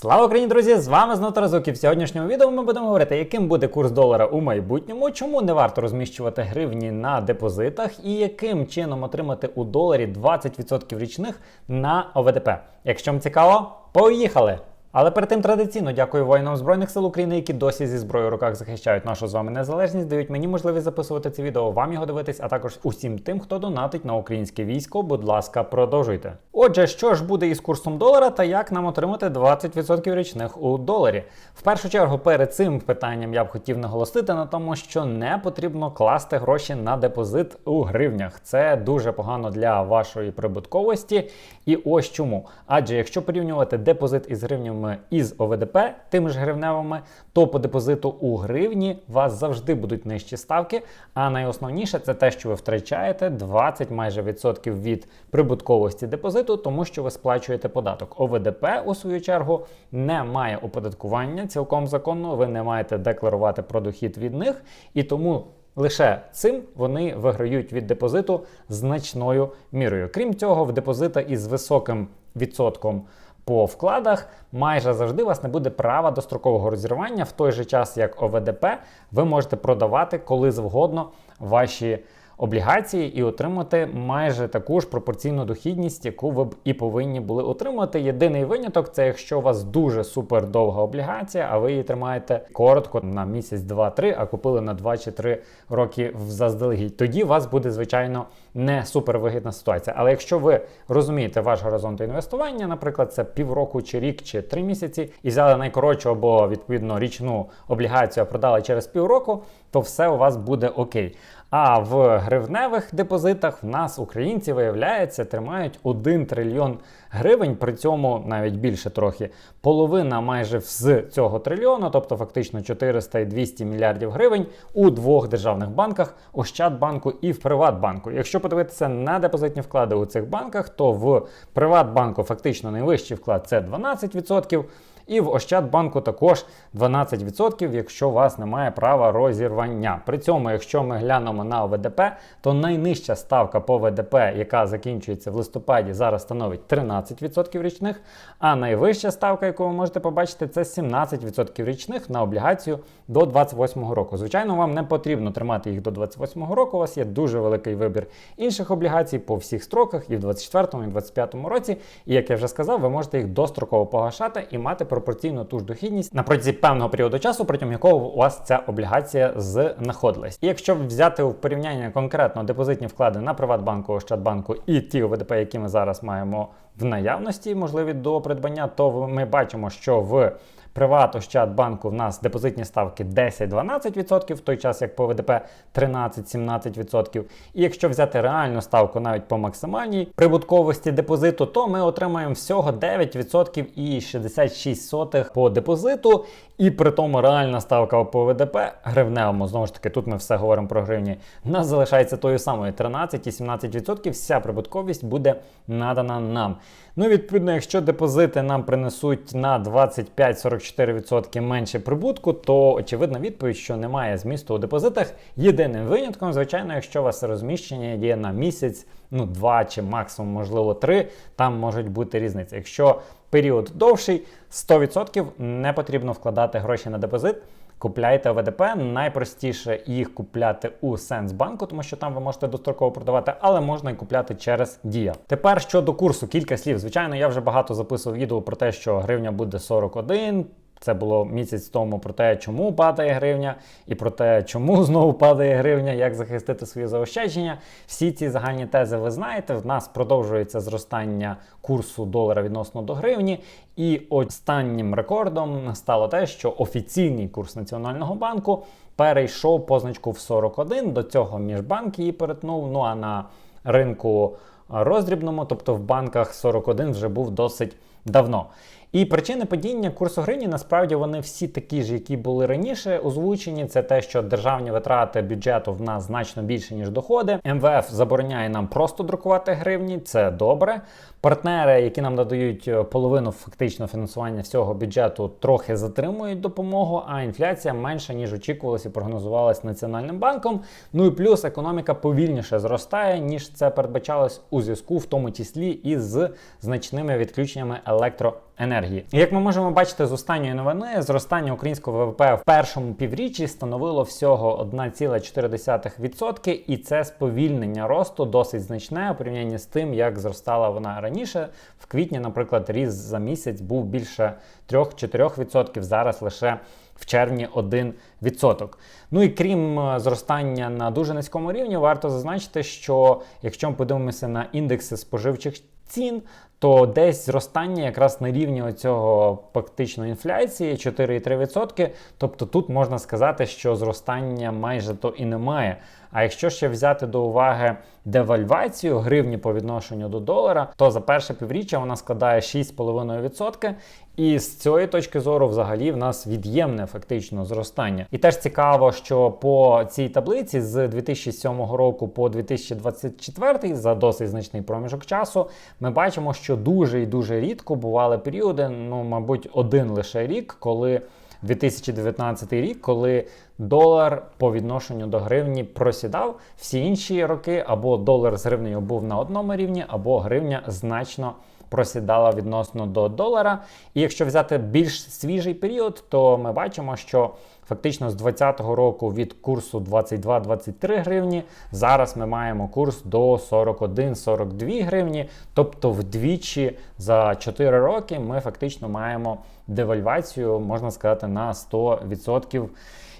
Слава Україні, друзі! З вами знову Тарасук. І в сьогоднішньому відео ми будемо говорити, яким буде курс долара у майбутньому, чому не варто розміщувати гривні на депозитах, і яким чином отримати у доларі 20% річних на ОВДП. Якщо вам цікаво, поїхали! Але перед тим традиційно дякую воїнам Збройних сил України, які досі зі зброєю в руках захищають нашу з вами незалежність, дають мені можливість записувати це відео, вам його дивитись, а також усім тим, хто донатить на українське військо. Будь ласка, продовжуйте. Отже, що ж буде із курсом долара та як нам отримати 20% річних у доларі? В першу чергу, перед цим питанням я б хотів наголосити на тому, що не потрібно класти гроші на депозит у гривнях. Це дуже погано для вашої прибутковості. І ось чому. Адже якщо порівнювати депозит із гривнями із ОВДП, тими ж гривневими, то по депозиту у гривні вас завжди будуть нижчі ставки. А найосновніше це те, що ви втрачаєте 20 майже відсотків від прибутковості депозиту, тому що ви сплачуєте податок. ОВДП, у свою чергу, не має оподаткування цілком законно. Ви не маєте декларувати про дохід від них, і тому. Лише цим вони виграють від депозиту значною мірою. Крім цього, в депозита із високим відсотком по вкладах майже завжди у вас не буде права дострокового розірвання в той же час, як ОВДП, ви можете продавати коли завгодно ваші облігації і отримати майже таку ж пропорційну дохідність, яку ви б і повинні були отримати. Єдиний виняток це якщо у вас дуже супер довга облігація, а ви її тримаєте коротко на місяць, два-три, а купили на 2 чи 3 роки заздалегідь. Тоді у вас буде звичайно не супер вигідна ситуація. Але якщо ви розумієте ваш горизонт інвестування, наприклад, це півроку чи рік чи три місяці, і взяли найкоротшу або відповідно річну облігацію, а продали через півроку, то все у вас буде окей. А в гривневих депозитах в нас українці виявляється тримають 1 трильйон гривень, при цьому навіть більше трохи. Половина майже з цього трильйону, тобто фактично 400 і 200 мільярдів гривень у двох державних банках Ощадбанку і в Приватбанку. Якщо подивитися на депозитні вклади у цих банках, то в Приватбанку фактично найвищий вклад це 12%. І в Ощадбанку також 12%, якщо у вас немає права розірвання. При цьому, якщо ми глянемо на ОВДП, то найнижча ставка по ВДП, яка закінчується в листопаді, зараз становить 13% річних. А найвища ставка, яку ви можете побачити, це 17% річних на облігацію до 28 року. Звичайно, вам не потрібно тримати їх до 28 року. У вас є дуже великий вибір інших облігацій по всіх строках, і в 24 і в 25 році. І як я вже сказав, ви можете їх достроково погашати і мати пропорційну ту ж дохідність на протязі певного періоду часу, протягом якого у вас ця облігація знаходилась. І якщо взяти в порівняння конкретно депозитні вклади на Приватбанку, Ощадбанку і ті ОВДП, які ми зараз маємо в наявності, можливі до придбання, то ми бачимо, що в Приват Ощадбанку в нас депозитні ставки 10-12%, в той час як по ВДП 13-17%. І якщо взяти реальну ставку навіть по максимальній прибутковості депозиту, то ми отримаємо всього 9% і 66 сотих по депозиту. І при тому реальна ставка по ВДП гривневому, знову ж таки, тут ми все говоримо про гривні, в нас залишається тою самою 13 і 17%. Вся прибутковість буде надана нам. Ну, відповідно, якщо депозити нам принесуть на 25-44% менше прибутку, то очевидна відповідь, що немає змісту у депозитах. Єдиним винятком, звичайно, якщо у вас розміщення є на місяць, ну, два чи максимум, можливо, три, там можуть бути різниці. Якщо період довший, 100% не потрібно вкладати гроші на депозит. Купляйте ОВДП, найпростіше їх купляти у Сенсбанку, тому що там ви можете достроково продавати, але можна і купляти через Дія. Тепер щодо курсу, кілька слів. Звичайно, я вже багато записував відео про те, що гривня буде 41. Це було місяць тому про те, чому падає гривня, і про те, чому знову падає гривня, як захистити свої заощадження. Всі ці загальні тези ви знаєте. В нас продовжується зростання курсу долара відносно до гривні. І останнім рекордом стало те, що офіційний курс Національного банку перейшов позначку в 41. До цього міжбанк її перетнув. Ну а на ринку роздрібному, тобто в банках 41 вже був досить давно. І причини падіння курсу гривні насправді вони всі такі ж, які були раніше озвучені. Це те, що державні витрати бюджету в нас значно більше, ніж доходи. МВФ забороняє нам просто друкувати гривні, це добре. Партнери, які нам надають половину фактично фінансування всього бюджету, трохи затримують допомогу, а інфляція менша, ніж очікувалося і прогнозувалась Національним банком. Ну і плюс економіка повільніше зростає, ніж це передбачалось у зв'язку, в тому числі і з значними відключеннями електро енергії. Як ми можемо бачити з останньої новини, зростання українського ВВП в першому півріччі становило всього 1,4%, і це сповільнення росту досить значне у порівнянні з тим, як зростала вона раніше. В квітні, наприклад, ріст за місяць був більше 3-4%, зараз лише в червні 1%. Ну і крім е, зростання на дуже низькому рівні, варто зазначити, що якщо ми подивимося на індекси споживчих цін, то десь зростання якраз на рівні оцього фактично інфляції 4,3%. Тобто тут можна сказати, що зростання майже то і немає. А якщо ще взяти до уваги девальвацію гривні по відношенню до долара, то за перше півріччя вона складає 6,5%. І з цієї точки зору, взагалі, в нас від'ємне фактично зростання. І теж цікаво, що по цій таблиці з 2007 року по 2024 за досить значний проміжок часу, ми бачимо, що дуже і дуже рідко бували періоди, ну мабуть, один лише рік, коли 2019 рік, коли долар по відношенню до гривні просідав, всі інші роки або долар з гривнею був на одному рівні, або гривня значно просідала відносно до долара. І якщо взяти більш свіжий період, то ми бачимо, що фактично з 2020 року від курсу 22-23 гривні зараз ми маємо курс до 41-42 гривні. Тобто вдвічі за 4 роки ми фактично маємо девальвацію, можна сказати, на 100%.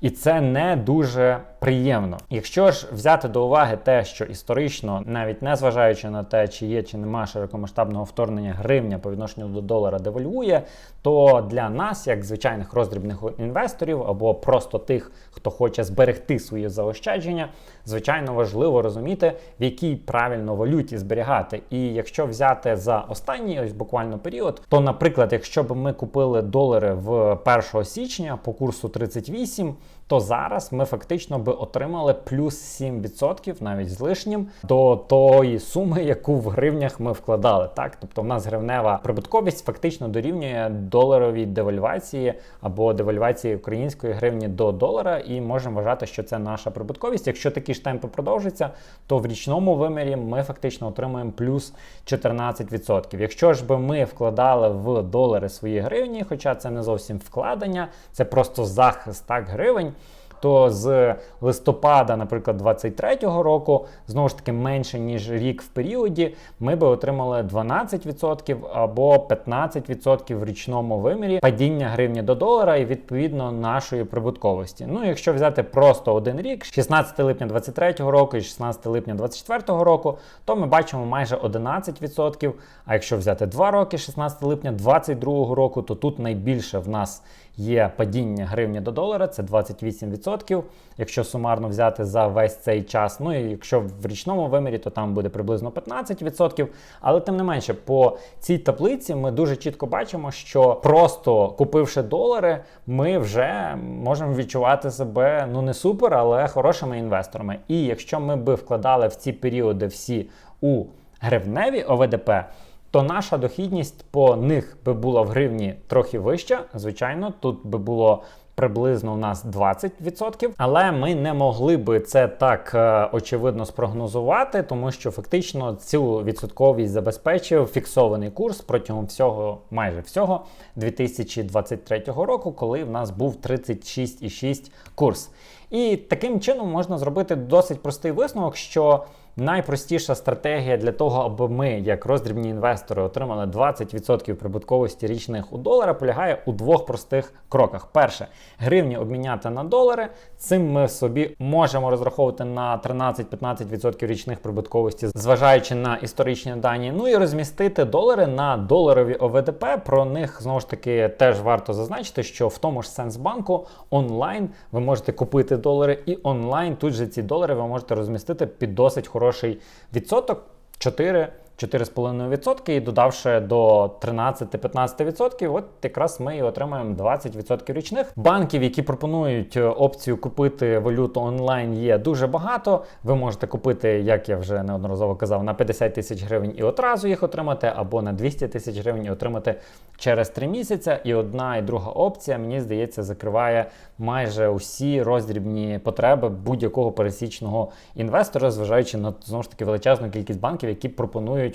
І це не дуже приємно. Якщо ж взяти до уваги те, що історично, навіть не зважаючи на те, чи є чи нема широкомасштабного вторгнення гривня по відношенню до долара девальвує, то для нас, як звичайних роздрібних інвесторів, або просто тих, хто хоче зберегти свої заощадження, звичайно важливо розуміти, в якій правильно валюті зберігати. І якщо взяти за останній ось буквально період, то, наприклад, якщо б ми купили долари в 1 січня по курсу 38, то зараз ми фактично би отримали плюс 7% навіть з лишнім до тої суми, яку в гривнях ми вкладали. Так, тобто в нас гривнева прибутковість фактично дорівнює доларовій девальвації або девальвації української гривні до долара, і можемо вважати, що це наша прибутковість. Якщо такі ж темпи продовжаться, то в річному вимірі ми фактично отримуємо плюс 14%. Якщо ж би ми вкладали в долари свої гривні, хоча це не зовсім вкладення, це просто захист так гривень то з листопада, наприклад, 23-го року, знову ж таки менше ніж рік в періоді, ми би отримали 12% або 15% в річному вимірі падіння гривні до долара і відповідно нашої прибутковості. Ну, якщо взяти просто один рік, 16 липня 23-го року і 16 липня 24-го року, то ми бачимо майже 11%. А якщо взяти 2 роки, 16 липня 22-го року, то тут найбільше в нас є падіння гривні до долара, це 28%. Якщо сумарно взяти за весь цей час. Ну і якщо в річному вимірі, то там буде приблизно 15%. Але тим не менше, по цій таблиці ми дуже чітко бачимо, що просто купивши долари, ми вже можемо відчувати себе ну не супер, але хорошими інвесторами. І якщо ми би вкладали в ці періоди всі у гривневі ОВДП то наша дохідність по них би була в гривні трохи вища. Звичайно, тут би було. Приблизно у нас 20%, але ми не могли би це так е, очевидно спрогнозувати, тому що фактично цю відсотковість забезпечив фіксований курс протягом всього, майже всього 2023 року, коли в нас був 36,6 курс. І таким чином можна зробити досить простий висновок, що Найпростіша стратегія для того, аби ми, як роздрібні інвестори, отримали 20% прибутковості річних у долара, полягає у двох простих кроках. Перше, гривні обміняти на долари. Цим ми собі можемо розраховувати на 13-15% річних прибутковості, зважаючи на історичні дані. Ну і розмістити долари на доларові ОВДП. Про них знову ж таки теж варто зазначити, що в тому ж Сенсбанку онлайн ви можете купити долари, і онлайн тут же ці долари ви можете розмістити під досить хорошим хороший відсоток 4 4,5% і додавши до 13-15%, от якраз ми і отримаємо 20% річних. Банків, які пропонують е, опцію купити валюту онлайн, є дуже багато. Ви можете купити, як я вже неодноразово казав, на 50 тисяч гривень і одразу їх отримати, або на 200 тисяч гривень і отримати через 3 місяці. І одна і друга опція, мені здається, закриває майже усі роздрібні потреби будь-якого пересічного інвестора, зважаючи на знову ж таки величезну кількість банків, які пропонують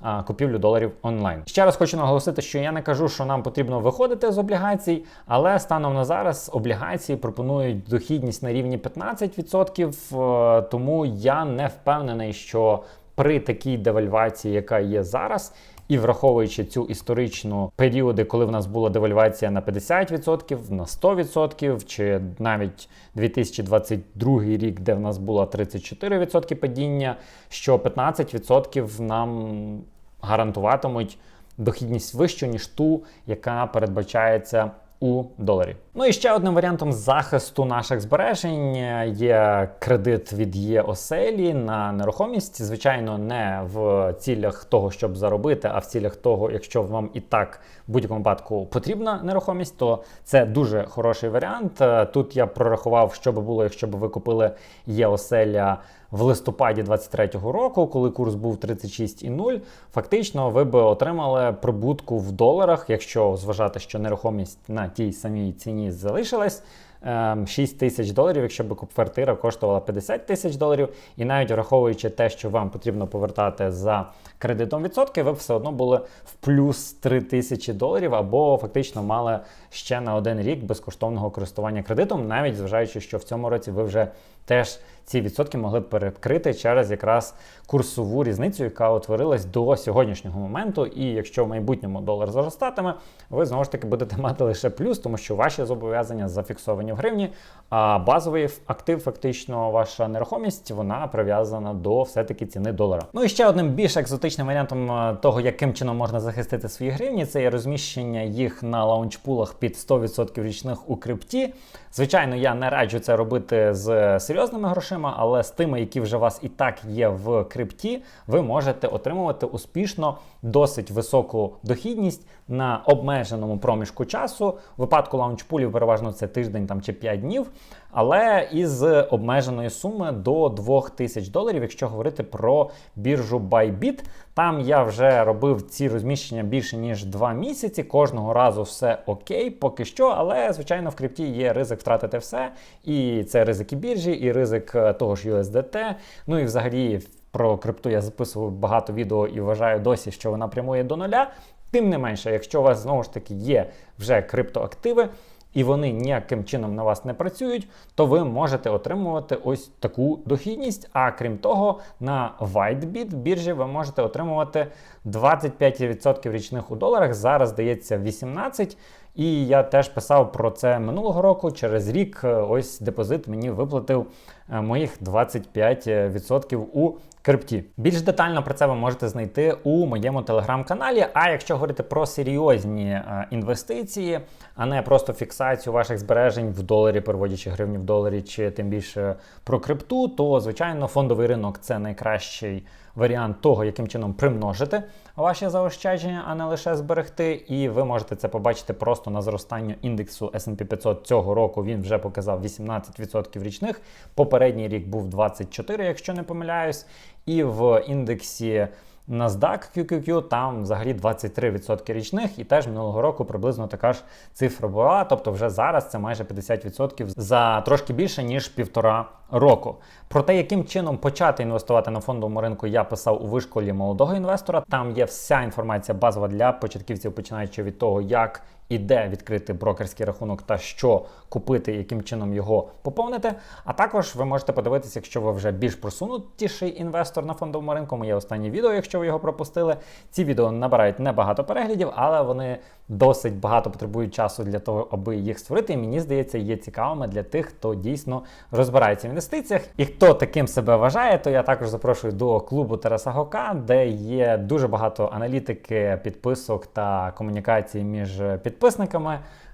а, купівлю доларів онлайн. Ще раз хочу наголосити, що я не кажу, що нам потрібно виходити з облігацій, але станом на зараз облігації пропонують дохідність на рівні 15%, е, тому я не впевнений, що при такій девальвації, яка є зараз, і враховуючи цю історичну періоди, коли в нас була девальвація на 50%, на 100%, чи навіть 2022 рік, де в нас було 34% падіння, що 15% нам гарантуватимуть дохідність вищу, ніж ту, яка передбачається у доларі. Ну і ще одним варіантом захисту наших збережень є кредит від ЄОСЕЛі на нерухомість. Звичайно, не в цілях того, щоб заробити, а в цілях того, якщо вам і так в будь-якому випадку потрібна нерухомість, то це дуже хороший варіант. Е, Тут я прорахував, що би було, якщо б ви купили ЄОСЕЛя в листопаді 23-го року, коли курс був 36,0, фактично ви би отримали прибутку в доларах, якщо зважати, що нерухомість на тій самій ціні залишилась. ем, 6 тисяч доларів, якщо б квартира коштувала 50 тисяч доларів, і навіть враховуючи те, що вам потрібно повертати за кредитом відсотки, ви все одно були в плюс 3 тисячі доларів, або фактично мали ще на один рік безкоштовного користування кредитом, навіть зважаючи, що в цьому році ви вже теж ці відсотки могли б перекрити через якраз курсову різницю, яка утворилась до сьогоднішнього моменту. І якщо в майбутньому долар зростатиме, ви знову ж таки будете мати лише плюс, тому що ваші зобов'язання зафіксовані в гривні, а базовий актив, фактично, ваша нерухомість, вона прив'язана до все-таки ціни долара. Ну і ще одним більш екзотичним варіантом е, того, яким чином можна захистити свої гривні, це є розміщення їх на лаунчпулах під 100% річних у крипті. Звичайно, я не раджу це робити з серйозними грошима, але з тими, які вже у вас і так є в крипті, ви можете отримувати успішно досить високу дохідність на обмеженому проміжку часу. У випадку лаунчпулів переважно це тиждень там чи 5 днів. Але із обмеженої суми до 2000 доларів, якщо говорити про біржу Bybit, там я вже робив ці розміщення більше ніж 2 місяці. Кожного разу все окей, поки що. Але звичайно в крипті є ризик втратити все. І це ризики біржі, і ризик е, того ж USDT. Ну і взагалі про крипту я записував багато відео і вважаю досі, що вона прямує до нуля. Тим не менше, якщо у вас знову ж таки є вже криптоактиви, і вони ніяким чином на вас не працюють, то ви можете отримувати ось таку дохідність. А крім того, на WhiteBit біржі ви можете отримувати 25% річних у доларах. Зараз здається 18%. І я теж писав про це минулого року. Через рік е, ось депозит мені виплатив е, моїх 25% у крипті. Більш детально про це ви можете знайти у моєму телеграм-каналі. А якщо говорити про серйозні е, інвестиції, а не просто фіксацію ваших збережень в доларі, переводячи гривні в доларі, чи тим більше про крипту, то звичайно фондовий ринок це найкращий варіант того, яким чином примножити ваші заощадження, а не лише зберегти. І ви можете це побачити просто на зростанню індексу S&P 500 цього року. Він вже показав 18% річних. Попередній рік був 24%, якщо не помиляюсь. І в індексі NASDAQ QQQ там взагалі 23% річних, і теж минулого року приблизно така ж цифра була. Тобто, вже зараз це майже 50% за трошки більше ніж півтора року. Про те, яким чином почати інвестувати на фондовому ринку, я писав у вишколі молодого інвестора. Там є вся інформація базова для початківців, починаючи від того, як і де відкрити брокерський рахунок та що купити, яким чином його поповнити. А також ви можете подивитися, якщо ви вже більш просунутіший інвестор на фондовому ринку. Моє останнє відео, якщо ви його пропустили. Ці відео набирають небагато переглядів, але вони досить багато потребують часу для того, аби їх створити. І мені здається, є цікавими для тих, хто дійсно розбирається в інвестиціях. І хто таким себе вважає, то я також запрошую до клубу Тараса Гока, де є дуже багато аналітики, підписок та комунікації між підписниками.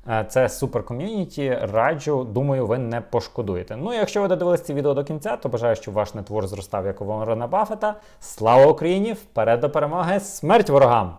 Е, Це супер ком'юніті. Раджу, думаю, ви не пошкодуєте. Ну якщо ви додивились це відео до кінця, то бажаю, щоб ваш нетвор зростав як у Ворона Баффета. Слава Україні! Вперед до перемоги! Смерть ворогам!